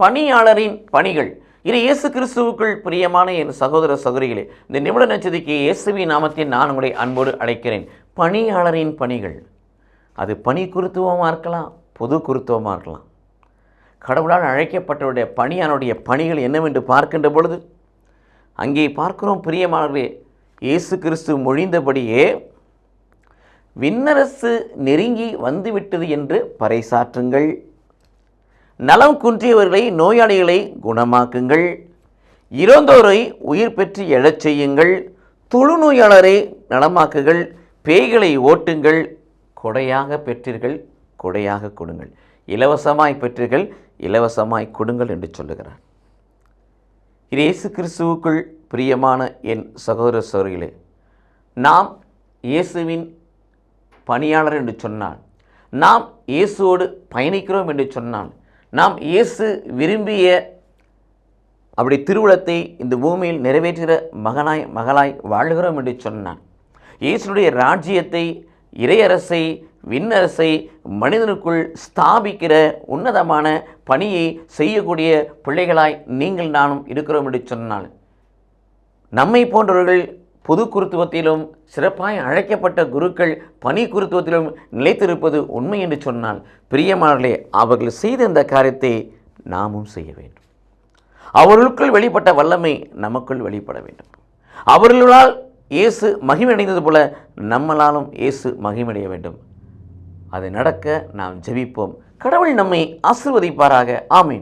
பணியாளரின் பணிகள். இது இயேசு கிறிஸ்துவுக்குள் பிரியமான என் சகோதர சகோதரிகளே இந்த நிமிட நச்சதிக்கு இயேசுவி நாமத்தில் நான் உங்களை அன்போடு அழைக்கிறேன். பணியாளரின் பணிகள். அது பணி குருத்துவமாக இருக்கலாம் பொது குருத்துவமாக இருக்கலாம். கடவுளால் அழைக்கப்பட்டவருடைய பணியானுடைய பணிகள் என்னவென்று பார்க்கின்ற பொழுது அங்கே பார்க்கிறோம் பிரியமானவர்களே இயேசு கிறிஸ்து மொழிந்தபடியே விண்ணரசு நெருங்கி வந்துவிட்டது என்று பறைசாற்றுங்கள். நலம் குன்றியவர்களை நோயாளிகளை குணமாக்குங்கள். இறந்தோரை உயிர் பெற்று எழச் செய்யுங்கள். தொழுநோயாளரை நலமாக்குங்கள். பேய்களை ஓட்டுங்கள். கொடையாக பெற்றீர்கள் கொடையாக கொடுங்கள். இலவசமாய் பெற்றீர்கள் இலவசமாய் கொடுங்கள் என்று சொல்லுகிறார். இது இயேசு கிறிஸ்துவுக்குள் பிரியமான என் சகோதர சோர்களே நாம் இயேசுவின் பணியாளர் என்று சொன்னால் நாம் இயேசுவோடு பயணிக்கிறோம் என்று சொன்னால் நாம் இயேசு விரும்பிய அப்படி திருவுளத்தை இந்த பூமியில் நிறைவேற்றுகிற மகனாய் மகளாய் வாழ்கிறோம் என்று சொன்னான். இயேசுடைய ராஜ்யத்தை இறையரசை விண்ணரசை மனிதனுக்குள் ஸ்தாபிக்கிற உன்னதமான பணியை செய்யக்கூடிய பிள்ளைகளாய் நீங்கள் நானும் இருக்கிறோம் என்று சொன்னால் நம்மை போன்றவர்கள் பொது குருத்துவத்திலும் சிறப்பாய் அழைக்கப்பட்ட குருக்கள் பணி குருத்துவத்திலும் நிலைத்திருப்பது உண்மை என்று சொன்னால் பிரியமானே அவர்கள் செய்த இந்த காரியத்தை நாமும் செய்ய வேண்டும். அவர்களுக்குள் வெளிப்பட்ட வல்லமை நமக்குள் வெளிப்பட வேண்டும். அவர்களால் இயேசு மகிமடைந்தது போல நம்மளாலும் இயேசு மகிமடைய வேண்டும். அது நடக்க நாம் ஜெபிப்போம். கடவுள் நம்மை ஆசிர்வதிப்பாராக. ஆமீன்.